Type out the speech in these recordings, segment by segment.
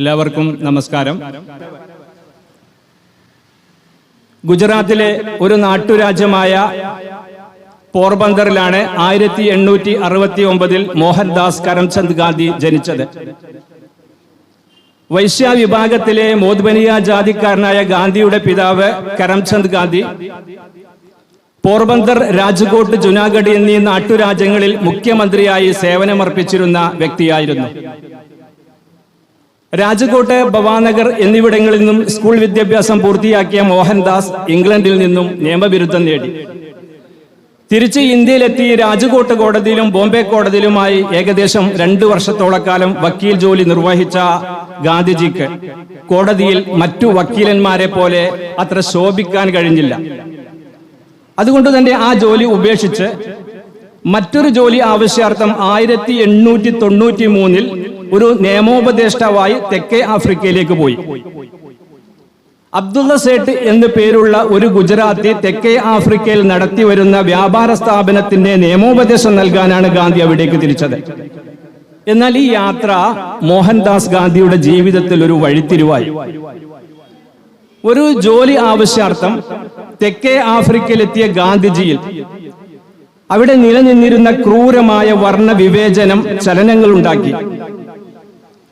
എല്ലാവർക്കും നമസ്കാരം. ഗുജറാത്തിലെ ഒരു നാട്ടുരാജ്യമായ പോർബന്തറിലാണ് ആയിരത്തി എണ്ണൂറ്റി അറുപത്തി ഒമ്പതിൽ മോഹൻദാസ് കരംചന്ദ് ഗാന്ധി ജനിച്ചത്. വൈശ്യ വിഭാഗത്തിലെ മോദ്ബനിയ ജാതിക്കാരനായ ഗാന്ധിയുടെ പിതാവ് കരംചന്ദ് ഗാന്ധി പോർബന്തർ രാജ്കോട്ട് ജുനാഗഡ് എന്നീ നാട്ടുരാജ്യങ്ങളിൽ മുഖ്യമന്ത്രിയായി സേവനമർപ്പിച്ചിരുന്ന വ്യക്തിയായിരുന്നു. രാജ്കോട്ട് ഭവാനഗർ എന്നിവിടങ്ങളിൽ നിന്നും സ്കൂൾ വിദ്യാഭ്യാസം പൂർത്തിയാക്കിയ മോഹൻദാസ് ഇംഗ്ലണ്ടിൽ നിന്നും നിയമബിരുദം നേടി. തിരിച്ച് ഇന്ത്യയിലെത്തി രാജ്കോട്ട് കോടതിയിലും ബോംബെ കോടതിയിലുമായി ഏകദേശം രണ്ടു വർഷത്തോളക്കാലം വക്കീൽ ജോലി നിർവഹിച്ച ഗാന്ധിജിക്ക് കോടതിയിൽ മറ്റു വക്കീലന്മാരെ പോലെ അത്ര ശോഭിക്കാൻ കഴിഞ്ഞില്ല. അതുകൊണ്ട് തന്നെ ആ ജോലി ഉപേക്ഷിച്ച് മറ്റൊരു ജോലി ആവശ്യാർത്ഥം ആയിരത്തി എണ്ണൂറ്റി തൊണ്ണൂറ്റി മൂന്നിൽ ഒരു നിയമോപദേഷ്ടാവായി തെക്കേ ആഫ്രിക്കയിലേക്ക് പോയി. അബ്ദുള്ള സേട്ട് എന്നു പേരുള്ള ഒരു ഗുജറാത്തി തെക്കേ ആഫ്രിക്കയിൽ നടത്തി വരുന്ന വ്യാപാര സ്ഥാപനത്തിന്റെ നിയമോപദേശം നൽകാനാണ് ഗാന്ധി അവിടേക്ക് തിരിച്ചത്. എന്നാൽ ഈ യാത്ര മോഹൻദാസ് ഗാന്ധിയുടെ ജീവിതത്തിൽ ഒരു വഴിത്തിരിവായി. ഒരു ജോലി ആവശ്യാർത്ഥം തെക്കേ ആഫ്രിക്കയിലെത്തിയ ഗാന്ധിജിയിൽ അവിടെ നിലനിന്നിരുന്ന ക്രൂരമായ വർണ വിവേചനം ചലനങ്ങൾ ഉണ്ടാക്കി.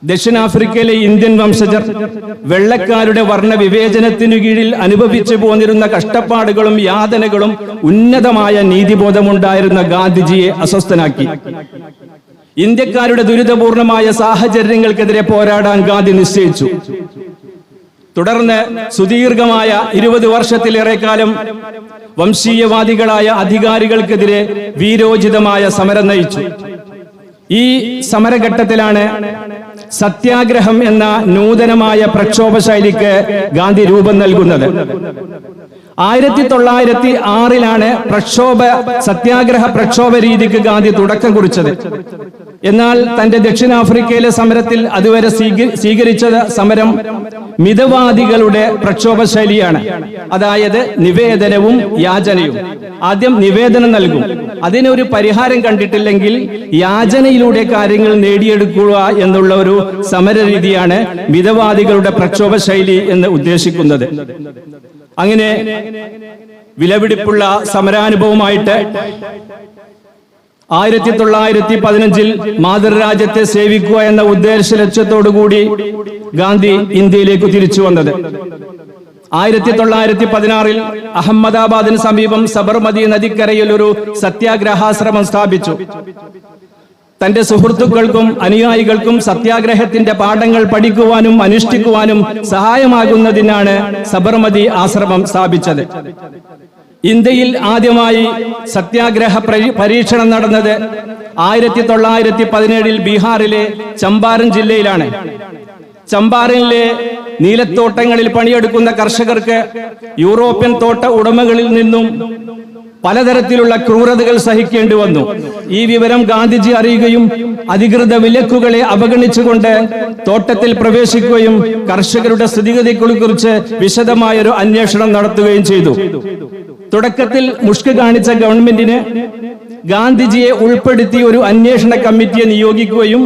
ദക്ഷിണാഫ്രിക്കയിലെ ഇന്ത്യൻ വംശജർ വെള്ളക്കാരുടെ വർണ വിവേചനത്തിനു കീഴിൽ അനുഭവിച്ചു പോന്നിരുന്ന കഷ്ടപ്പാടുകളും യാതനകളും ഉന്നതമായ നീതിബോധമുണ്ടായിരുന്ന ഗാന്ധിജിയെ അസ്വസ്ഥനാക്കി. ഇന്ത്യക്കാരുടെ ദുരിതപൂർണമായ സാഹചര്യങ്ങൾക്കെതിരെ പോരാടാൻ ഗാന്ധി നിശ്ചയിച്ചു. തുടർന്ന് സുദീർഘമായ ഇരുപത് വർഷത്തിലേറെ കാലം വംശീയവാദികളായ അധികാരികൾക്കെതിരെ വീരോചിതമായ സമരം നയിച്ചു. ഈ സമരഘട്ടത്തിലാണ് സത്യാഗ്രഹം എന്ന നൂതനമായ പ്രക്ഷോഭ ശൈലിക്ക് ഗാന്ധി രൂപം നൽകുന്നത്. ആയിരത്തി തൊള്ളായിരത്തി ആറിലാണ് പ്രക്ഷോഭ സത്യാഗ്രഹ പ്രക്ഷോഭ രീതിക്ക് ഗാന്ധി തുടക്കം കുറിച്ചത്. എന്നാൽ തന്റെ ദക്ഷിണാഫ്രിക്കയിലെ സമരത്തിൽ അതുവരെ സ്വീകരിച്ച സമരം മിതവാദികളുടെ പ്രക്ഷോഭ ശൈലിയാണ്. അതായത് നിവേദനവും യാചനയും. ആദ്യം നിവേദനം നൽകും. അതിനൊരു പരിഹാരം കണ്ടിട്ടില്ലെങ്കിൽ യാചനയിലൂടെ കാര്യങ്ങൾ നേടിയെടുക്കുക എന്നുള്ള ഒരു സമര രീതിയാണ് മിതവാദികളുടെ പ്രക്ഷോഭ ശൈലി എന്ന് ഉദ്ദേശിക്കുന്നത്. അങ്ങനെ വിലപിടിപ്പുള്ള സമരാനുഭവമായിട്ട് ആയിരത്തി തൊള്ളായിരത്തി പതിനഞ്ചിൽ മാതൃരാജ്യത്തെ സേവിക്കുക എന്ന ഉദ്ദേശ ലക്ഷ്യത്തോടുകൂടി ഗാന്ധി ഇന്ത്യയിലേക്ക് തിരിച്ചു വന്നത്. ആയിരത്തി തൊള്ളായിരത്തി പതിനാറിൽ അഹമ്മദാബാദിന് സമീപം സബർമതി നദിക്കരയിൽ ഒരു സത്യാഗ്രഹാശ്രമം സ്ഥാപിച്ചു. തന്റെ സുഹൃത്തുക്കൾക്കും അനുയായികൾക്കും സത്യാഗ്രഹത്തിന്റെ പാഠങ്ങൾ പഠിക്കുവാനും അനുഷ്ഠിക്കുവാനും സഹായമാകുന്നതിനാണ് സബർമതി ആശ്രമം സ്ഥാപിച്ചത്. ഇന്ത്യയിൽ ആദ്യമായി സത്യാഗ്രഹ പരി- പരീക്ഷണം നടന്നത് ആയിരത്തി തൊള്ളായിരത്തി പതിനേഴിൽ ബീഹാറിലെ ചമ്പാരൻ ജില്ലയിലാണ്. ചമ്പാരനിലെ നീലത്തോട്ടങ്ങളിൽ പണിയെടുക്കുന്ന കർഷകർക്ക് യൂറോപ്യൻ തോട്ട ഉടമകളിൽ നിന്നും പലതരത്തിലുള്ള ക്രൂരതകൾ സഹിക്കേണ്ടി വന്നു. ഈ വിവരം ഗാന്ധിജി അറിയുകയും അധികൃത വിലക്കുകളെ അവഗണിച്ചുകൊണ്ട് തോട്ടത്തിൽ പ്രവേശിക്കുകയും കർഷകരുടെ സ്ഥിതിഗതികളെ സ്ഥിതിഗതികളെക്കുറിച്ച് വിശദമായൊരു അന്വേഷണം നടത്തുകയും ചെയ്തു. തുടക്കത്തിൽ മുഷ്ക് കാണിച്ച ഗവൺമെന്റിന് ഗാന്ധിജിയെ ഉൾപ്പെടുത്തി ഒരു അന്വേഷണ കമ്മിറ്റിയെ നിയോഗിക്കുകയും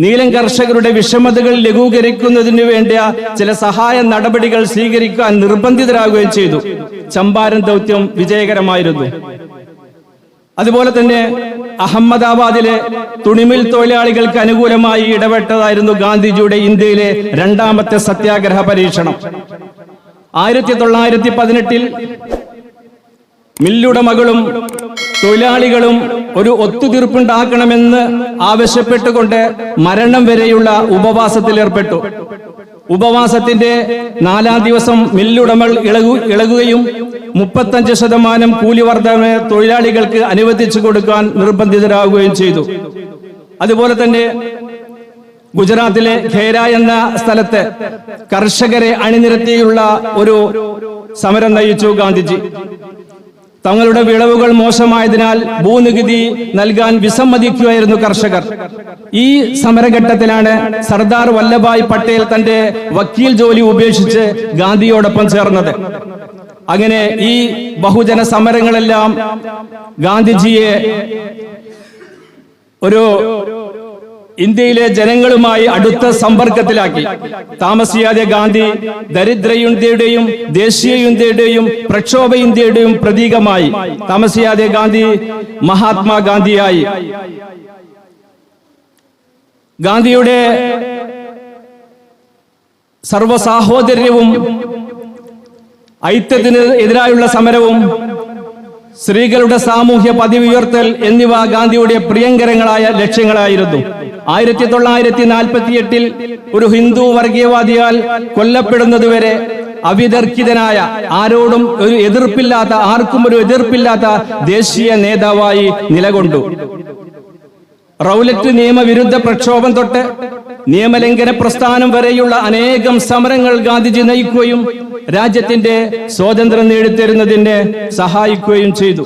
നീലം കർഷകരുടെ വിഷമതകൾ ലഘൂകരിക്കുന്നതിന് വേണ്ട ചില സഹായ നടപടികൾ സ്വീകരിക്കാൻ നിർബന്ധിതരാകുകയും ചെയ്തു. ചമ്പാരൻ ദൗത്യം വിജയകരമായിരുന്നു. അതുപോലെ തന്നെ അഹമ്മദാബാദിലെ തുണിമിൽ തൊഴിലാളികൾക്ക് അനുകൂലമായി ഇടപെട്ടതായിരുന്നു ഗാന്ധിജിയുടെ ഇന്ത്യയിലെ രണ്ടാമത്തെ സത്യാഗ്രഹ പരീക്ഷണം. ആയിരത്തി തൊള്ളായിരത്തി പതിനെട്ടിൽ മില്ലുടമകളും തൊഴിലാളികളും ഒരു ഒത്തുതീർപ്പുണ്ടാക്കണമെന്ന് ആവശ്യപ്പെട്ടുകൊണ്ട് മരണം വരെയുള്ള ഉപവാസത്തിൽ ഏർപ്പെട്ടു. ഉപവാസത്തിന്റെ നാലാം ദിവസം മില്ലുടമകൾ ഇളകു ഇളകുകയും മുപ്പത്തഞ്ച് ശതമാനം കൂലി വർധന തൊഴിലാളികൾക്ക് അനുവദിച്ചു കൊടുക്കാൻ നിർബന്ധിതരാകുകയും ചെയ്തു. അതുപോലെ തന്നെ ഗുജറാത്തിലെ ഖേര എന്ന സ്ഥലത്ത് കർഷകരെ അണിനിരത്തിയുള്ള ഒരു സമരം നയിച്ചു ഗാന്ധിജി. തങ്ങളുടെ വിളവുകൾ മോശമായതിനാൽ ഭൂനികുതി നൽകാൻ വിസമ്മതിക്കുകയായിരുന്നു കർഷകർ. ഈ സമരഘട്ടത്തിലാണ് സർദാർ വല്ലഭായ് പട്ടേൽ തന്റെ വക്കീൽ ജോലി ഉപേക്ഷിച്ച് ഗാന്ധിയോടൊപ്പം ചേർന്നത്. അങ്ങനെ ഈ ബഹുജന സമരങ്ങളെല്ലാം ഗാന്ധിജിയെ ഒരു ഇന്ത്യയിലെ ജനങ്ങളുമായി അടുത്ത സമ്പർക്കത്തിലാക്കി. താമസിയാതെ ഗാന്ധി ദരിദ്ര ഇന്ത്യയുടെയും ദേശീയ ഇന്ത്യയുടെയും പ്രക്ഷോഭ ഇന്ത്യയുടെയും പ്രതീകമായി. താമസിയാതെ ഗാന്ധി മഹാത്മാഗാന്ധിയായി. ഗാന്ധിയുടെ സർവസാഹോദര്യവും ഐക്യത്തിന് എതിരായുള്ള സമരവും സ്ത്രീകളുടെ സാമൂഹ്യ പദവി ഉയർത്തൽ എന്നിവ ഗാന്ധിയുടെ പ്രിയങ്കരങ്ങളായ ലക്ഷ്യങ്ങളായിരുന്നു. ആയിരത്തി തൊള്ളായിരത്തി നാൽപ്പത്തി എട്ടിൽ ഒരു ഹിന്ദു വർഗീയവാദിയാൽ കൊല്ലപ്പെടുന്നതുവരെ അവിതർക്കിതനായ ആരോടും ഒരു എതിർപ്പില്ലാത്ത ആർക്കും ഒരു എതിർപ്പില്ലാത്ത ദേശീയ നേതാവായി നിലകൊണ്ടു. റൗലറ്റ് നിയമവിരുദ്ധ പ്രക്ഷോഭം തൊട്ട് നിയമലംഘന പ്രസ്ഥാനം വരെയുള്ള അനേകം സമരങ്ങൾ ഗാന്ധിജി നയിക്കുകയും രാജ്യത്തിന്റെ സ്വാതന്ത്ര്യം നേടിത്തരുന്നതിന് സഹായിക്കുകയും ചെയ്തു.